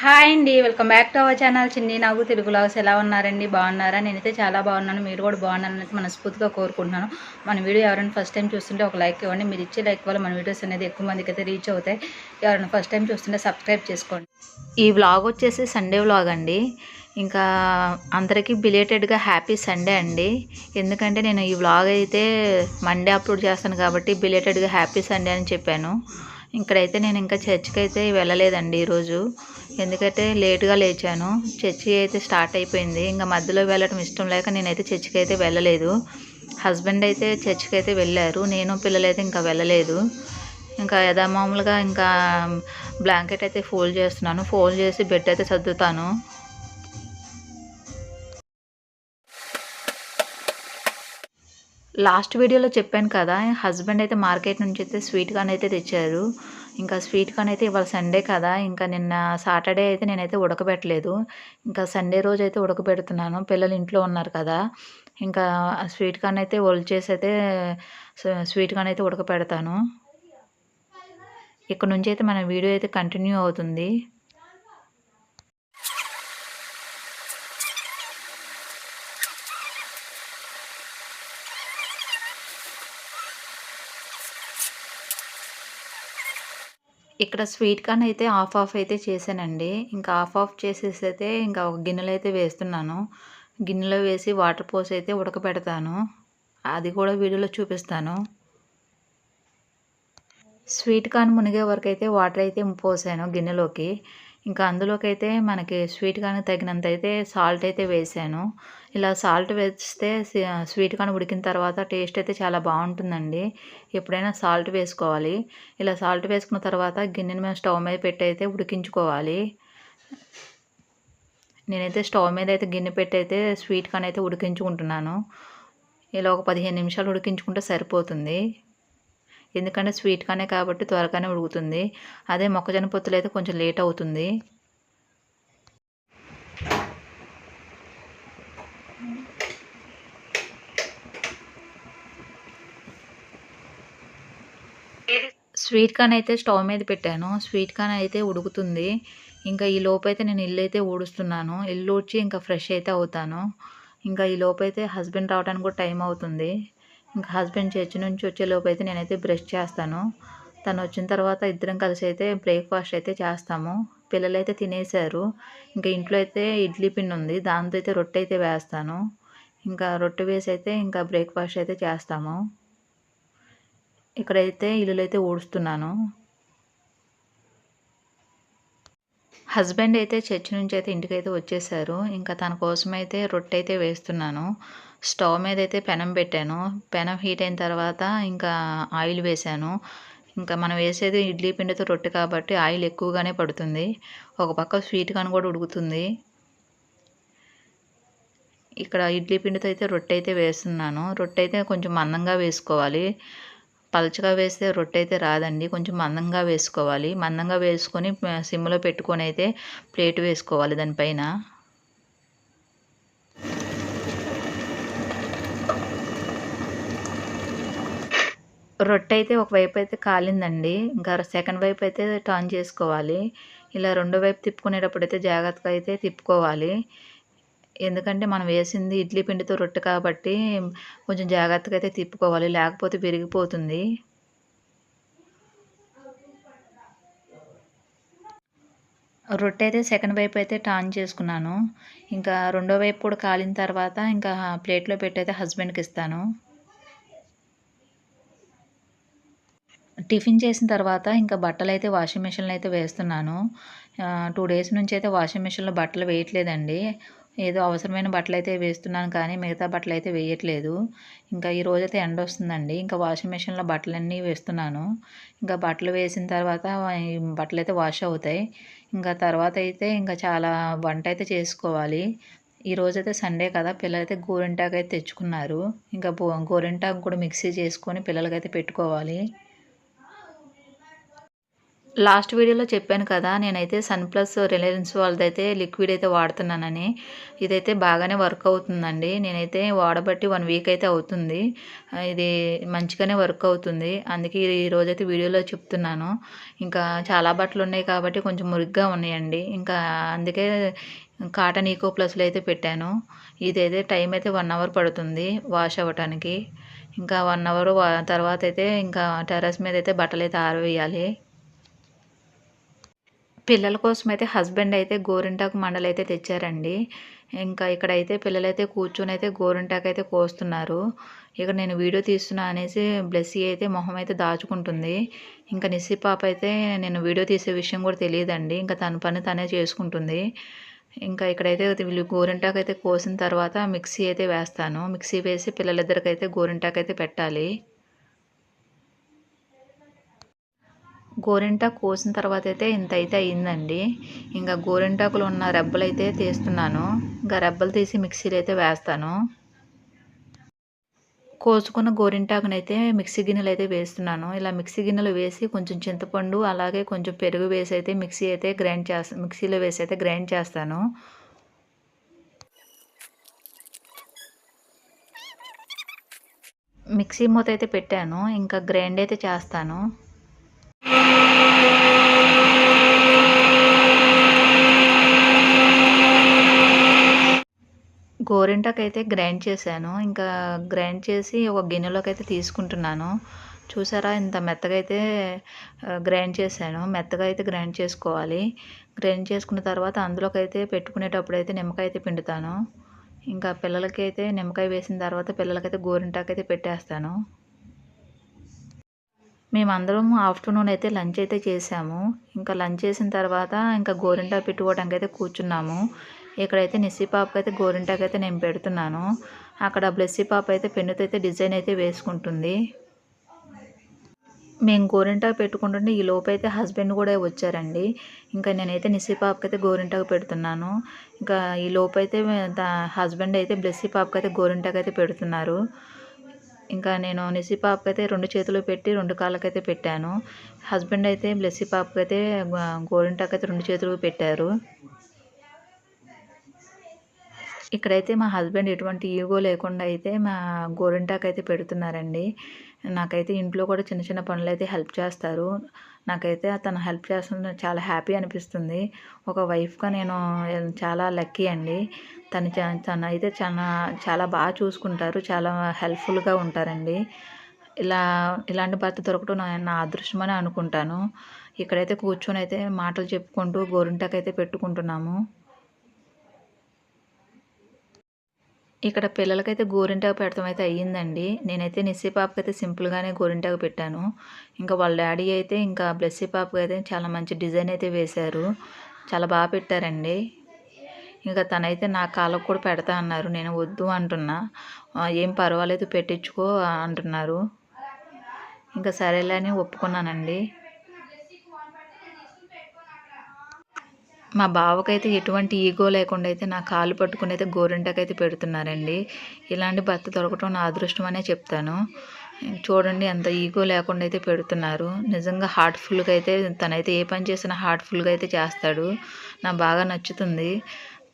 Hi అండి welcome back to our channel. Chinni నాకు Telugu logs ఎలా ఉన్నారండి? బాగున్నారా? నేనైతే చాలా బాగున్నాను. మీరు కూడా బాగున్నారని మనస్ఫూర్తిగా కోరుకుంటున్నాను. మన వీడియో ఎవరైనా ఫస్ట్ టైం చూస్తుంటే ఒక లైక్ ఇవ్వండి. మీరు ఇచ్చే లైక్ వల్ల మన వీడియోస్ అనేది ఎక్కువ మందికి అయితే రీచ్ అవుతాయి. ఎవరైనా ఫస్ట్ టైం చూస్తుంటే సబ్స్క్రైబ్ చేసుకోండి. ఈ వ్లాగ్ వచ్చేసి సండే వ్లాగ్ అండి. ఇంకా అందరికీ బిలేటెడ్గా హ్యాపీ సండే అండి. ఎందుకంటే నేను ఈ వ్లాగ్ అయితే మండే అప్లోడ్ చేస్తాను కాబట్టి బిలేటెడ్గా హ్యాపీ సండే అని చెప్పాను. ఇక్కడైతే నేను ఇంకా చర్చ్కి అయితే వెళ్ళలేదండి ఈరోజు. ఎందుకంటే లేట్గా లేచాను. చర్చి అయితే స్టార్ట్ అయిపోయింది. ఇంకా మధ్యలో వెళ్ళడం ఇష్టం లేక నేనైతే చర్చికి అయితే వెళ్ళలేదు. హస్బెండ్ అయితే చర్చికి అయితే వెళ్ళారు. నేను పిల్లలైతే ఇంకా వెళ్ళలేదు. ఇంకా యథామామూలుగా ఇంకా బ్లాంకెట్ అయితే ఫోల్డ్ చేస్తున్నాను. ఫోల్డ్ చేసి బెడ్ అయితే సర్దుతాను. లాస్ట్ వీడియోలో చెప్పాను కదా హస్బెండ్ అయితే మార్కెట్ నుంచి అయితే స్వీట్ కార్న్ అయితే తెచ్చారు. ఇంకా స్వీట్ కార్న్ అయితే ఇవాళ సండే కదా ఇంకా నిన్న సాటర్డే అయితే నేనైతే ఉడకబెట్టలేదు. ఇంకా సండే రోజు అయితే ఉడకబెడుతున్నాను. పిల్లలు ఇంట్లో ఉన్నారు కదా ఇంకా స్వీట్ కార్న్ అయితే ఒలిచేసి అయితే స్వీట్ కార్న్ అయితే ఉడకపెడతాను ఇక్కడ నుంచి అయితే మన వీడియో అయితే కంటిన్యూ అవుతుంది. ఇక్కడ స్వీట్ కార్న్ అయితే ఆఫ్ ఆఫ్ అయితే చేశానండి. ఇంకా ఆఫ్ ఆఫ్ చేసేసి అయితే ఇంకా ఒక గిన్నెలో అయితే వేస్తున్నాను. గిన్నెలో వేసి వాటర్ పోసి అయితే ఉడకబెడతాను. అది కూడా వీడియోలో చూపిస్తాను. స్వీట్ కార్న్ మునిగే వరకు అయితే వాటర్ అయితే పోసాను గిన్నెలోకి. ఇంకా అందులోకైతే మనకి స్వీట్ కానీ తగినంత అయితే సాల్ట్ అయితే వేసాను. ఇలా సాల్ట్ వేస్తే స్వీట్ కానీ ఉడికిన తర్వాత టేస్ట్ అయితే చాలా బాగుంటుందండి ఎప్పుడైనా సాల్ట్ వేసుకోవాలి. ఇలా సాల్ట్ వేసుకున్న తర్వాత గిన్నెని మేము స్టవ్ మీద పెట్టి అయితే ఉడికించుకోవాలి. నేనైతే స్టవ్ మీద అయితే గిన్నె పెట్టి అయితే స్వీట్ కార్న్ అయితే ఉడికించుకుంటున్నాను. ఇలా ఒక పదిహేను నిమిషాలు ఉడికించుకుంటే సరిపోతుంది. ఎందుకంటే స్వీట్ కానే కాబట్టి త్వరగానే ఉడుకుతుంది. అదే మొక్కజొన్న పొత్తులు అయితే కొంచెం లేట్ అవుతుంది. స్వీట్ కార్న్ అయితే స్టవ్ మీద పెట్టాను. స్వీట్ కార్న్ అయితే ఉడుకుతుంది. ఇంకా ఈ లోపైతే నేను ఇల్లు అయితే ఊడుస్తున్నాను. ఇల్లు ఊడ్చి ఇంకా ఫ్రెష్ అయితే అవుతాను. ఇంకా ఈ లోపైతే అయితే హస్బెండ్ రావడానికి కూడా టైం అవుతుంది. ఇంకా హస్బెండ్ చర్చి నుంచి వచ్చేలోపు అయితే నేనైతే బ్రష్ చేస్తాను. తను వచ్చిన తర్వాత ఇద్దరం కలిసి అయితే బ్రేక్ఫాస్ట్ అయితే చేస్తాము. పిల్లలు అయితే తినేశారు. ఇంకా ఇంట్లో అయితే ఇడ్లీ పిండి ఉంది. దాంతో అయితే రొట్టె అయితే వేస్తాను. ఇంకా రొట్టె వేసి అయితే ఇంకా బ్రేక్ఫాస్ట్ అయితే చేస్తాము. ఇక్కడైతే ఇల్లులు అయితే ఊడుస్తున్నాను. హస్బెండ్ అయితే చర్చి నుంచి అయితే ఇంటికి అయితే వచ్చేసారు. ఇంకా తన కోసం అయితే రొట్టె అయితే వేస్తున్నాను. స్టవ్ మీద అయితే పెనం పెట్టాను. పెనం హీట్ అయిన తర్వాత ఇంకా ఆయిల్ వేసాను ఇంకా మనం వేసేది ఇడ్లీ పిండితో రొట్టె కాబట్టి ఆయిల్ ఎక్కువగానే పడుతుంది. ఒక పక్క స్వీట్ కాని కూడా ఉడుకుతుంది. ఇక్కడ ఇడ్లీ పిండితో అయితే రొట్టె అయితే వేస్తున్నాను. రొట్టె అయితే కొంచెం మందంగా వేసుకోవాలి. పలచగా వేస్తే రొట్టె అయితే రాదండి. కొంచెం మందంగా వేసుకోవాలి. మందంగా వేసుకొని సిమ్లో పెట్టుకొని అయితే ప్లేట్ వేసుకోవాలి దానిపైన. రొట్టె అయితే ఒకవైపు అయితే కాలిందండి. ఇంకా సెకండ్ వైపు అయితే టర్న్ చేసుకోవాలి. ఇలా రెండో వైపు తిప్పుకునేటప్పుడు అయితే జాగ్రత్తగా అయితే తిప్పుకోవాలి. ఎందుకంటే మనం వేసింది ఇడ్లీ పిండితో రొట్టె కాబట్టి కొంచెం జాగ్రత్తగా అయితే తిప్పుకోవాలి. లేకపోతే విరిగిపోతుంది. రొట్టె అయితే సెకండ్ వైపు అయితే టర్న్ చేసుకున్నాను. ఇంకా రెండో వైపు కూడా కాలిన తర్వాత ఇంకా ప్లేట్లో పెట్టి అయితే హస్బెండ్కి ఇస్తాను. టిఫిన్ చేసిన తర్వాత ఇంకా బట్టలు అయితే వాషింగ్ మిషన్లో అయితే వేస్తున్నాను. టూ డేస్ నుంచి అయితే వాషింగ్ మిషన్లో బట్టలు వేయట్లేదండి. ఏదో అవసరమైన బట్టలు అయితే వేస్తున్నాను కానీ మిగతా బట్టలు అయితే వేయట్లేదు. ఇంకా ఈ రోజైతే ఎండ వస్తుందండి. ఇంకా వాషింగ్ మిషన్లో బట్టలన్నీ వేస్తున్నాను. ఇంకా బట్టలు వేసిన తర్వాత బట్టలు అయితే వాష్ అవుతాయి. ఇంకా తర్వాత అయితే ఇంకా చాలా వంట అయితే చేసుకోవాలి. ఈ రోజైతే సండే కదా పిల్లలైతే గోరింటాకు అయితే తెచ్చుకున్నారు. ఇంకా గోరింటాకు కూడా మిక్సీ చేసుకొని పిల్లలకైతే పెట్టుకోవాలి. లాస్ట్ వీడియోలో చెప్పాను కదా నేనైతే సన్ ప్లస్ రిలయన్స్ వాళ్ళదైతే లిక్విడ్ అయితే వాడుతున్నానని. ఇదైతే బాగానే వర్క్ అవుతుందండి. నేనైతే వాడబట్టి వన్ వీక్ అయితే అవుతుంది. ఇది మంచిగానే వర్క్ అవుతుంది. అందుకే ఈరోజు అయితే వీడియోలో చెప్తున్నాను. ఇంకా చాలా బట్టలు ఉన్నాయి కాబట్టి కొంచెం మురిగ్గా ఉన్నాయండి. ఇంకా అందుకే కాటన్ ఈకో ప్లస్లో అయితే పెట్టాను. ఇదైతే టైం అయితే వన్ అవర్ పడుతుంది వాష్ అవ్వటానికి. ఇంకా వన్ అవర్ తర్వాత అయితే ఇంకా టెర్రస్ మీద అయితే బట్టలు అయితే ఆరవేయాలి. పిల్లల కోసం అయితే హస్బెండ్ అయితే గోరింటాకు మండలైతే అయితే తెచ్చారండి. ఇంకా ఇక్కడైతే పిల్లలైతే కూర్చొని అయితే గోరింటాకు అయితే కోస్తున్నారు. ఇక్కడ నేను వీడియో తీస్తున్నా అనేసి బ్లెస్సీ అయితే మొహం అయితే దాచుకుంటుంది. ఇంకా నిస్సి పాప అయితే నేను వీడియో తీసే విషయం కూడా తెలియదండి. ఇంకా తన పని తనే చేసుకుంటుంది. ఇంకా ఇక్కడైతే వీళ్ళు గోరింటాకు అయితే కోసిన తర్వాత మిక్సీ అయితే వేస్తాను. మిక్సీ వేసి పిల్లలిద్దరికైతే గోరింటాకు అయితే పెట్టాలి. గోరింటాకు కోసిన తర్వాత అయితే ఇంత అయితే అయిందండి ఇంకా గోరింటాకులు ఉన్న రెబ్బలు అయితే తీస్తున్నాను. ఇంకా రెబ్బలు తీసి మిక్సీలో అయితే వేస్తాను. కోసుకున్న గోరింటాకునైతే మిక్సీ గిన్నెలు అయితే వేస్తున్నాను. ఇలా మిక్సీ గిన్నెలు వేసి కొంచెం చింతపండు అలాగే కొంచెం పెరుగు వేసి అయితే మిక్సీ అయితే గ్రైండ్ చేస్తా మిక్సీలో వేసి అయితే గ్రైండ్ చేస్తాను. మిక్సీ మూత అయితే పెట్టాను. ఇంకా గ్రైండ్ అయితే చేస్తాను. గోరింటాకు అయితే గ్రైండ్ చేశాను. ఇంకా గ్రైండ్ చేసి ఒక గిన్నెలోకి అయితే తీసుకుంటున్నాను. చూసారా? ఇంత మెత్తగా అయితే గ్రైండ్ చేశాను. మెత్తగా అయితే గ్రైండ్ చేసుకోవాలి. గ్రైండ్ చేసుకున్న తర్వాత అందులోకి అయితే పెట్టుకునేటప్పుడు అయితే నిమ్మకాయ అయితే పిండుతాను. ఇంకా పిల్లలకి అయితే నిమ్మకాయ వేసిన తర్వాత పిల్లలకైతే గోరింటాకు అయితే పెట్టేస్తాను. మేమందరం ఆఫ్టర్నూన్ అయితే లంచ్ అయితే చేసాము ఇంకా లంచ్ చేసిన తర్వాత ఇంకా గోరింటా పెట్టుకోవడానికి అయితే కూర్చున్నాము. ఇక్కడైతే నిస్సి పాపకి అయితే గోరింటాకు అయితే నేను పెడుతున్నాను. అక్కడ బ్లెస్సీ పాప అయితే పెన్నుతో అయితే డిజైన్ అయితే వేసుకుంటుంది. మేము గోరింటాకు పెట్టుకుంటుంటే ఈ లోపైతే హస్బెండ్ కూడా వచ్చారండి. ఇంకా నేనైతే నిస్సి పాపకి అయితే గోరింటాకు పెడుతున్నాను. ఇంకా ఈ లోపైతే అయితే హస్బెండ్ అయితే బ్లెస్సీ పాపకి అయితే గోరింటాకు అయితే పెడుతున్నారు. ఇంకా నేను నిసి పాపకి అయితే రెండు చేతులు పెట్టి రెండు కాళ్ళకైతే పెట్టాను. హస్బెండ్ అయితే బ్లెస్సీ పాపకి అయితే గోరింటాకు అయితే రెండు చేతులు పెట్టారు. ఇక్కడైతే మా హస్బెండ్ ఎటువంటి ఈగో లేకుండా అయితే మా గోరింటాకు అయితే పెడుతున్నారండి. నాకైతే ఇంట్లో కూడా చిన్న చిన్న పనులు అయితే హెల్ప్ చేస్తారు. నాకైతే తను హెల్ప్ చేస్తున్న చాలా హ్యాపీ అనిపిస్తుంది. ఒక వైఫ్గా నేను చాలా లక్కీ అండి. తను తను అయితే చాలా చాలా బాగా చూసుకుంటారు. చాలా హెల్ప్ఫుల్గా ఉంటారండి. ఇలా ఇలాంటి భర్త దొరకడం నా నా అదృష్టమని అనుకుంటాను. ఇక్కడైతే కూర్చొని అయితే మాటలు చెప్పుకుంటూ గోరింటాకైతే పెట్టుకుంటున్నాము. ఇక్కడ పిల్లలకైతే గోరింటాకు పెడతాం అయితే అయ్యిందండి. నేనైతే నిస్సీ పాపకి అయితే సింపుల్గానే గోరింటాకు పెట్టాను. ఇంకా వాళ్ళ డాడీ అయితే ఇంకా బ్లెస్సీ పాపకి అయితే చాలా మంచి డిజైన్ అయితే వేశారు. చాలా బాగా పెట్టారండి. ఇంకా తనైతే నా కాళ్ళకు కూడా పెడతా అన్నారు. నేను వద్దు అంటున్నా. ఏం పర్వాలేదు పెట్టించుకో అంటున్నారు. ఇంకా సరేలే అని ఒప్పుకున్నానండి. మా బావకైతే ఎటువంటి ఈగో లేకుండా అయితే నా కాలు పట్టుకుని అయితే గోరింటకైతే పెడుతున్నారండి. ఇలాంటి భర్త దొరకటం నా అదృష్టం అనే చెప్తాను. చూడండి ఎంత ఈగో లేకుండా అయితే పెడుతున్నారు. నిజంగా హార్ట్ఫుల్గా అయితే తనైతే ఏ పని చేసినా హార్ట్ఫుల్గా అయితే చేస్తాడు. నాకు బాగా నచ్చుతుంది.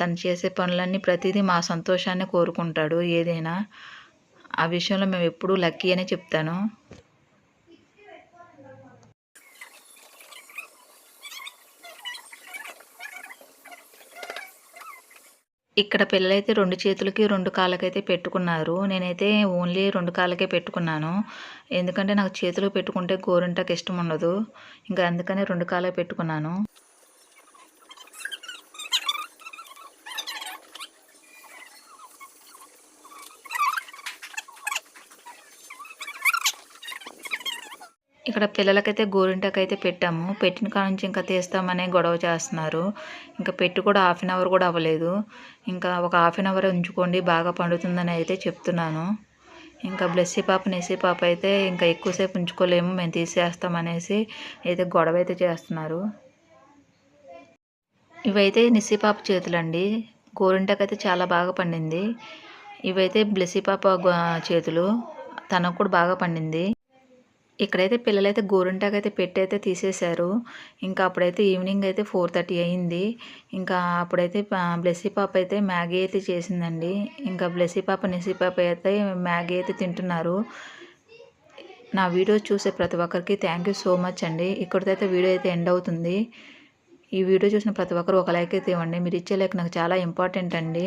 తను చేసే పనులన్నీ ప్రతిదీ మా సంతోషాన్ని కోరుకుంటాడు. ఏదైనా ఆ విషయంలో మేము ఎప్పుడూ లక్కీ అనే చెప్తాను. ఇక్కడ పిల్లలైతే రెండు చేతులకి రెండు కాళ్ళకైతే పెట్టుకున్నారు. నేనైతే ఓన్లీ రెండు కాళ్ళకే పెట్టుకున్నాను. ఎందుకంటే నాకు చేతులు పెట్టుకుంటే గోరింటకి ఇష్టం ఉండదు. ఇంకా అందుకని రెండు కాళ్ళకి పెట్టుకున్నాను. ఇక్కడ పిల్లలకైతే గోరింటకైతే పెట్టాము. పెట్టిన కాడ నుంచి ఇంకా తీస్తామనే గొడవ చేస్తున్నారు. ఇంకా పెట్టి కూడా హాఫ్ అన్ అవర్ కూడా అవ్వలేదు. ఇంకా ఒక హాఫ్ అన్ అవర్ ఉంచుకోండి బాగా పండుతుందని అయితే చెప్తున్నాను. ఇంకా బ్లెస్సీ పాప నెస్సీ పాప అయితే ఇంకా ఎక్కువసేపు ఉంచుకోలేము మేము తీసేస్తామనేసి అయితే గొడవ అయితే చేస్తున్నారు. ఇవైతే నిస్సీ పాప చేతులండి. గోరింటకైతే చాలా బాగా పండింది. ఇవైతే బ్లెస్సీ పాప చేతులు. తనకు కూడా బాగా పండింది. ఇక్కడైతే పిల్లలైతే గోరింటాకు అయితే పెట్టి అయితే తీసేశారు. ఇంకా అప్పుడైతే ఈవినింగ్ అయితే ఫోర్ థర్టీ అయింది. ఇంకా అప్పుడైతే బ్లెస్సీ పాప అయితే మ్యాగీ అయితే చేసిందండి. ఇంకా బ్లెస్సీ పాప నిసీ పాప అయితే మ్యాగీ అయితే తింటున్నారు. నా వీడియో చూసే ప్రతి ఒక్కరికి థ్యాంక్ యూ సో మచ్ అండి. ఇక్కడితో అయితే వీడియో అయితే ఎండ్ అవుతుంది. ఈ వీడియో చూసిన ప్రతి ఒక్కరు ఒక లైక్ అయితే ఇవ్వండి. మీరు ఇచ్చే లైక్ నాకు చాలా ఇంపార్టెంట్ అండి.